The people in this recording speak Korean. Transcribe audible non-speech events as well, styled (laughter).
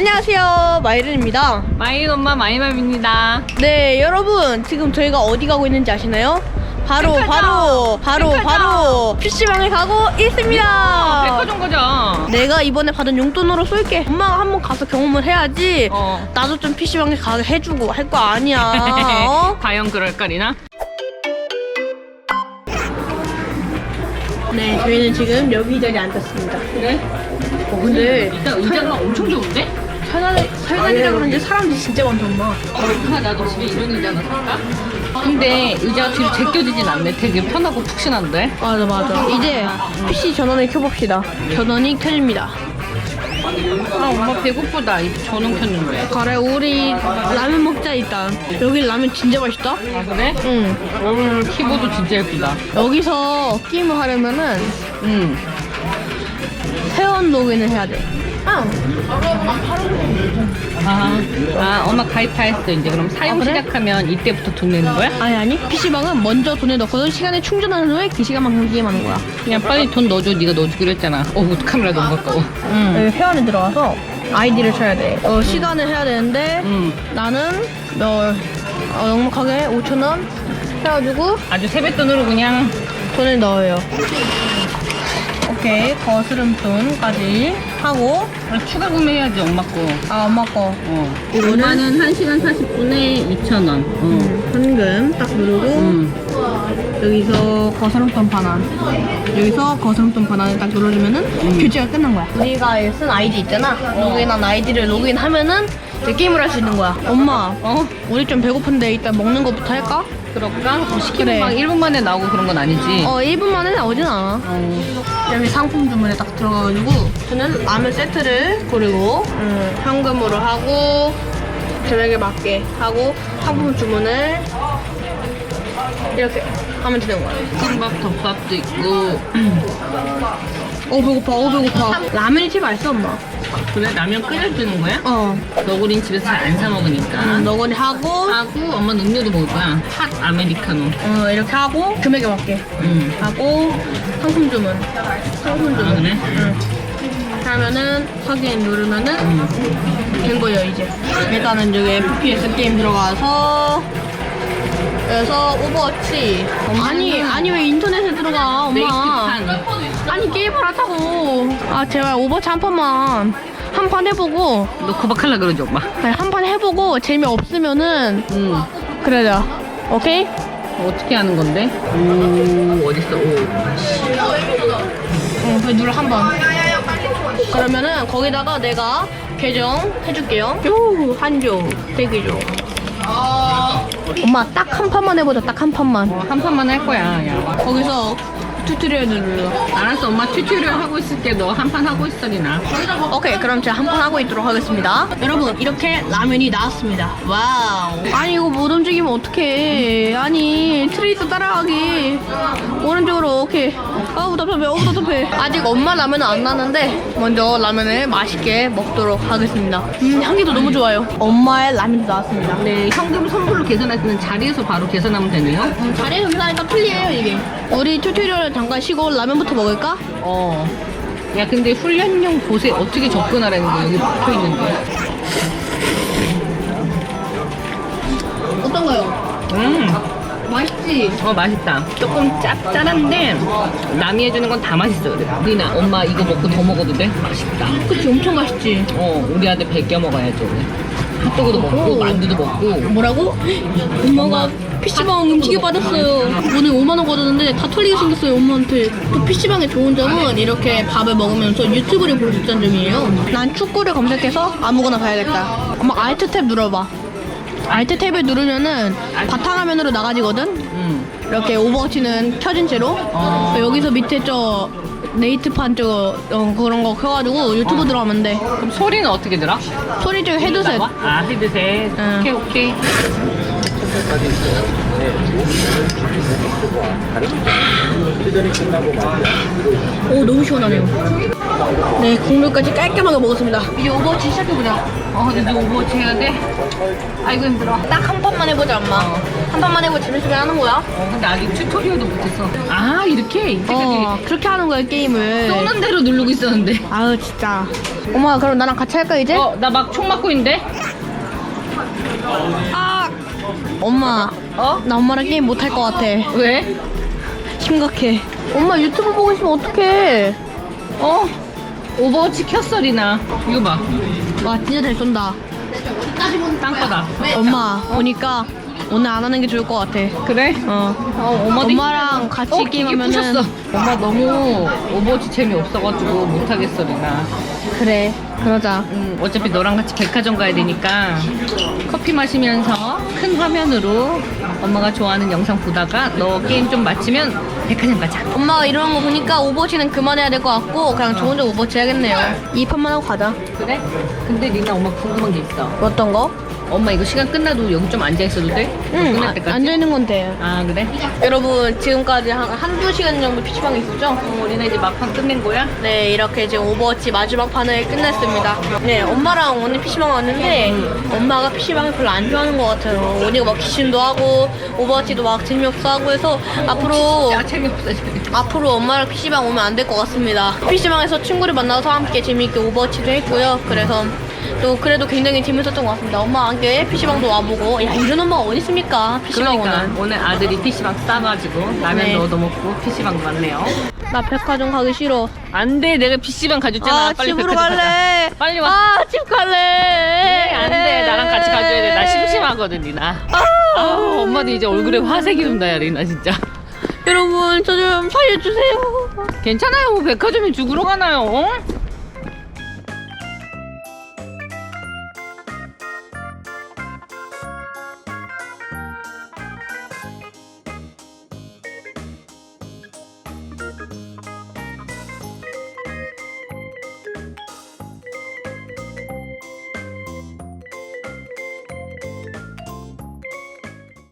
안녕하세요 마이른입니다 마인 엄마 마이맘입니다. 네 여러분 지금 저희가 어디 가고 있는지 아시나요? 바로 백화점! 바로 바로 백화점! 바로 PC방에 가고 있습니다 백화점 거죠? 내가 이번에 받은 용돈으로 쏠게 엄마가 한번 가서 경험을 해야지 어. 나도 좀 PC방에 가게 해주고 할 거 아니야 (laughs) 어? 과연 그럴까 리나? 네 저희는 지금 여기 이 자리에 앉았습니다 그래? 어, 근데 일단 의자가 엄청 좋은데? 설날, 설날이라 그런지 사람들이 진짜 많다 엄마 아, 나도 집에 이런 의자가 살까? 근데 의자가 뒤로 제껴지진 않네. 되게 편하고 푹신한데? 맞아 맞아 이제 PC 전원을 켜봅시다 전원이 켜집니다 아, 엄마 배고프다. 이 전원 켰는데. 그래 우리 라면 먹자 일단 여기 라면 진짜 맛있다 아, 그래? 응 음, 키보드 진짜 예쁘다. 여기서 게임을 하려면은 음. 회원 로그인을 해야 돼 아, 아, 아, 엄마 가입하였어. 이제 그럼 사용 아, 그래? 시작하면 이때부터 돈 내는 거야? 아니 아니 PC방은 먼저 돈을 넣고서 시간에 충전한 후에 그 시간만큼 게임하는 거야 그냥 빨리 돈 넣어줘. 네가 넣어주기로 했잖아. 어우, 카메라 너무 가까워. 응. 여기 회원에 들어가서 아이디를 쳐야 돼 어, 시간을 해야 되는데 응. 나는 어, 어, 넉넉하게 5천원 해가지고 아주 세뱃돈으로 그냥 돈을 넣어요. 오케이 거스름돈까지 하고 아, 추가 구매해야지 엄마 거. 아 엄마 거 어. 엄마는 1시간 40분에 2,000원. 어. 현금 딱 누르고 음. 여기서 거스름돈 반환 여기서 거스름돈 반환을 딱 눌러주면은 교체가 끝난 거야. 우리가 쓴 아이디 있잖아. 로그인한 아이디를 로그인하면은 이제 게임을 할 수 있는 거야. 엄마, 어? 우리 좀 배고픈데 일단 먹는 거부터 할까? 그럴까? 뭐 시키면 그래. 막 1분 만에 나오고 그런 건 아니지. 어 1분 만에 나오진 않아. 어. 여기 상품 주문에 딱 들어가가지고 저는 라면 세트를 고르고 음, 현금으로 하고 금액에 맞게 하고 상품 주문을 이렇게 하면 되는 거야. 볶음밥, 덮밥도 있고. (clears throat) 어 배고파, 어 배고파. 라면이 제일 맛있어 엄마. 그래? 라면 끓여주는 거야? 어. 너구리는 집에서 잘 안 사 먹으니까. 음, 너구리 하고 하고 엄마는 음료도 먹을 거야. 핫 아메리카노. 어 이렇게 하고 금액에 맞게 음. 하고 상품 주문. 상품 아, 주문. 그래? 응. 그러면은 확인 누르면은 된 거예요 이제 일단은 여기 FPS 게임 들어가서 그래서 오버워치 아니 아니 왜 인터넷에 들어가 엄마. 아니 게임을 하자고 아 제발 오버워치 한 판만 한 판 해보고 너 구박할라 그러지 엄마. 한판 해보고 재미없으면은 응. 그러자 오케이? 어떻게 하는 건데? 오 어딨어? 오. 응, 그 눌러 한 번. 그러면은 거기다가 내가 계정 해줄게요. 요 한조, 대기조. 엄마 딱 한 판만 해보자. 딱 한 판만. 어, 한 판만 할 거야. 야. 거기서 튜토리얼 눌러. 알았어, 엄마 튜토리얼 하고 있을게. 너 한 판 하고 있어, 리나. 오케이, 그럼 제가 한 판 하고 있도록 하겠습니다. 여러분 이렇게 라면이 나왔습니다. 와우. 아니 이거 못 움직이면 어떡해. 아니 트레이서 따라가기. 오른쪽으로 오케이. 아우 답답해. 어우 답답해. 아직 엄마 라면은 안 나는데 먼저 라면을 맛있게 먹도록 하겠습니다. 음 향기도 너무 좋아요. 엄마의 라면도 나왔습니다. 네, 현금 선불로 계산할 때는 자리에서 바로 계산하면 되네요. 음, 자리에서 계산하니까 틀리해요 이게. 우리 튜토리얼 잠깐 쉬고 라면부터 먹을까? 어. 야, 근데 훈련용 곳에 어떻게 접근하라는 거야? 여기 붙어 있는데. 어떤가요? 음, 맛있지? 어, 맛있다. 조금 짭짤한데, 남이 해주는 건 다 맛있어. 그래. 리나, 엄마 이거 먹고 더 먹어도 돼? 맛있다. 그치 엄청 맛있지. 어, 우리 아들 베껴 먹어야죠. 핫도그도 먹고, 만두도 먹고. 뭐라고? 엄마가 PC방 음식을 받았어요. 오늘 5만원 받았는데 다 털리게 생겼어요, 엄마한테. 또 PC방의 좋은 점은 이렇게 밥을 먹으면서 유튜브를 볼 수 있다는 점이에요. 난 축구를 검색해서 아무거나 봐야겠다. 엄마 알트 탭 눌러봐. 알트 탭을 누르면은 바탕화면으로 나가지거든? 음. 이렇게 오버워치는 켜진 채로. 어. 여기서 밑에 저 네이트판 저 어, 그런 거 켜가지고 유튜브 들어가면 돼. 그럼 소리는 어떻게 들어? 소리 중에 헤드셋. 아, 헤드셋. 응. 오케이, 오케이. 오 너무 시원하네요. 네, 국물까지 깔끔하게 먹었습니다. 이제 오버워치 시작해보자. 어 근데 너 오버워치 해야 돼? 아이고 힘들어. 딱 한 판만 해보자, 엄마. 한 판만 해보고 재밌게 하는 거야. 어 근데 아직 튜토리얼도 못했어 아 이렇게 이때까지 어, 그렇게 하는 거야, 게임을. 쏘는 대로 누르고 있었는데 아유, 진짜. 엄마, 그럼 나랑 같이 할까, 이제? 어나 막 총 맞고 있는데? 아! 엄마, 어? 나 엄마랑 게임 못 할 것 같아. 왜? 심각해. 엄마 유튜브 보고 있으면 어떡해. 어? 오버워치 켰어 리나 이거 봐 와, 진짜 잘 쏜다. 땅바다 엄마, 보니까 오늘 안 하는 게 좋을 것 같아. 그래? 어. 어, 엄마도 엄마랑 힘들어. 같이 어, 기계 게임하면은- 부셨어. 엄마 너무 오버워치 재미없어가지고 못하겠어 리나 그래, 그러자. 음, 어차피 너랑 같이 백화점 가야 되니까 커피 마시면서 큰 화면으로 엄마가 좋아하는 영상 보다가 너 게임 좀 마치면 백화점 가자 엄마가 이러는 거 보니까 오버워치는 그만해야 될 것 같고 그냥 저 혼자 오버워치 해야겠네요. 이 판만 하고 가자. 그래? 근데 리나 엄마 궁금한 게 있어 어떤 거? 엄마 이거 시간 끝나도 여기 좀 앉아 있어도 돼? 응, 끝날 때까지? 앉아있는 건데. 아 그래? 여러분, 지금까지 한, 한두 시간 정도 PC방에 있었죠? 어, 리나 이제 막판 끝낸 거야? 네, 이렇게 지금 오버워치 마지막 판을 끝냈습니다. 네, 엄마랑 오늘 PC방 왔는데, 엄마가 PC방을 별로 안 좋아하는 것 같아요. 언니가 막 귀신도 하고, 오버워치도 막 재미없어 하고 해서, 앞으로, 야 재미없어 재미없어. 앞으로 엄마랑 PC방 오면 안 될 것 같습니다. PC방에서 친구를 만나서 함께 재미있게 오버워치도 했고요. 그래서 또 그래도 굉장히 재밌었던 것 같습니다. 엄마와 함께 PC방도 와보고 야 이런 엄마가 어디 있습니까? PC방 그러니까 오는. 오늘 아들이 PC방 싸가지고 라면도 네. 얻어먹고 PC방 왔네요 나 백화점 가기 싫어. 안 돼 내가 PC방 가줬잖아 아 빨리 집으로 백화점 갈래. 가자. 빨리 와 아 집 갈래. 네, 안 돼 나랑 같이 가줘야 돼 나 심심하거든 리나 아 엄마도 이제 얼굴에 화색이 돈다 야 리나 진짜 여러분 저 좀 살려주세요. 괜찮아요 뭐 백화점에 죽으러 가나요 어?